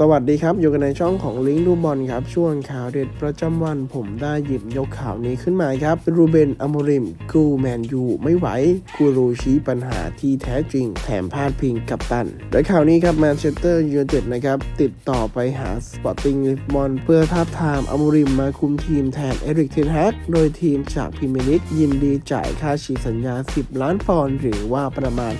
สวัสดีครับ อยู่กันในช่องของลิงก์ดูบอลครับ ช่วงข่าวเด็ดประจำวันผมได้หยิบยกข่าวนี้ขึ้นมาครับรูเบนอโมริมกูแมนยูไม่ไหวกูรูชี้ปัญหาที่แท้จริง แถมพาดพิงกับตัน โดยข่าวนี้ครับแมนเชสเตอร์ยูไนเต็ดนะครับ ติดต่อไปหาสปอร์ติ้งลิสบอนเพื่อท้าบทามอโมริมมาคุมทีมแทนเอริกเทนแฮกโดยทีมจากพรีเมลีกยินดีจ่ายค่าฉีกสัญญา 10 ล้านปอนด์หรือว่าประมาณ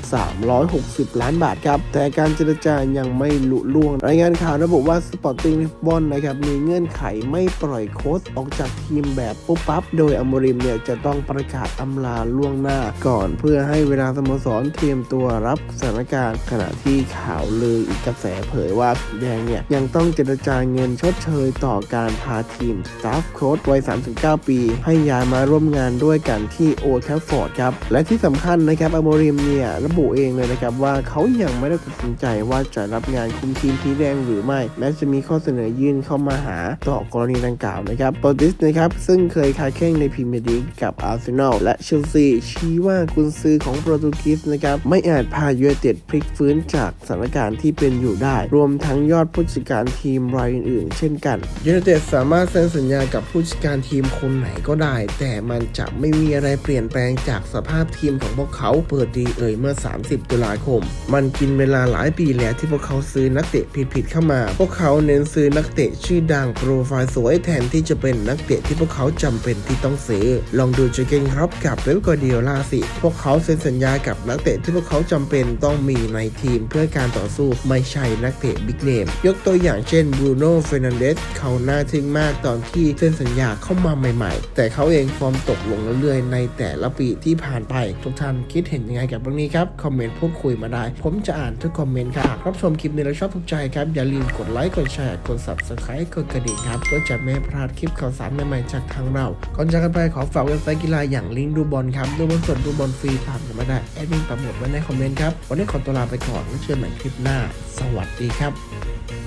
360 ล้านบาทครับแต่การเจรจายังไม่ลุล่วงรายงานข่าวระบุว่าสปอร์ติ้งลิสบอนนะครับมีเงื่อนไขไม่ปล่อยโค้ชออกจากทีมแบบปุ๊บปั๊บ โดยอโมริมเนี่ยจะต้องประกาศอำลาล่วงหน้าก่อน เพื่อให้เวลาสโมสรเตรียมตัวรับสถานการณ์ขณะที่ข่าวลืออีกกระแสเผยว่าผีแดงเนี่ยยังต้องเจรจาเงินชดเชยต่อการพาทีมสตาฟโค้ชวัย 39 ปี ให้ย้ายมาร่วมงานด้วยกันที่โอทฟฟอร์ดครับและที่สำคัญนะครับอโมริมเนี่ยระบุเองเลยนะครับว่าเขายังไม่ได้ตัดสินใจว่าจะรับงานคุมทีมผีแดงหรือไม่ แม้จะมีข้อเสนอยื่นเข้ามาหาต่อกรณีดังกล่าวนะครับโปรติสนะครับซึ่งเคยค้าแข่งในพรีเมียร์ลีกกับอาร์เซนอลและเชลซีชี้ว่ากุนซือของโปรตุเกสนะครับไม่อาจพายูไนเต็ดพลิกฟื้นจากสถานการณ์ที่เป็นอยู่ได้ รวมทั้งยอดผู้จัดการทีมรายอื่นๆ เช่นกันยูไนเต็ดสามารถเซ็นสัญญากับผู้จัดการทีมคนไหนก็ได้ แต่มันจะไม่มีอะไรเปลี่ยนแปลงจากสภาพทีมของพวกเขาเปิดดีเอ่ยเมื่อ 30 ตุลาคม มันกินเวลาหลายปีแล้วที่พวกเขาซื้อนักเตะผิดๆเข้ามา พวกเขาเน้นซื้อนักเตะชื่อดังโปรไฟล์สวยแทนที่จะเป็นนักเตะที่พวกเขาจำเป็นที่ต้องซื้อ ลองดูเจเกนครับกับเป๊ปกวาร์ดิโอลาสิ พวกเขาเซ็นสัญญากับนักเตะที่พวกเขาจำเป็นต้องมีในทีมเพื่อการต่อสู้ไม่ใช่นักเตะบิ๊กเนมยกตัวอย่างเช่นบรูโน่เฟรนันเดสเขาหน่าทึ่งมากตอนที่เซ็นสัญญาเข้ามาใหม่ ๆ แต่เขาเองฟอร์มตกลงเรื่อยๆในแต่ละปีที่ผ่านไปทุกท่านคิดเห็นยังไงกับเรื่องนี้ครับคอมเมนต์พูดคุยมาได้ ผมจะอ่านทุกคอมเมนต์ครับรับชมคลิปนี้แล้วชอบถูกใจครับอย่าลืมกดไลค์ กดแชร์ กด subscribe กดกระดิ่งครับเพื่อจะไม่พลาดคลิปข่าวสารใหม่ๆจากทางเรา ก่อนจากกันไปขอฝากเว็บไซต์กีฬาอย่างลิงดูบอลครับ ดูบอลสดดูบอลฟรีผ่านกันมาได้แอดมินปักหมุดไว้ในคอมเมนต์ครับ วันนี้ขอตัวลาไปก่อนแล้วเจอกันใหม่คลิปหน้า สวัสดีครับ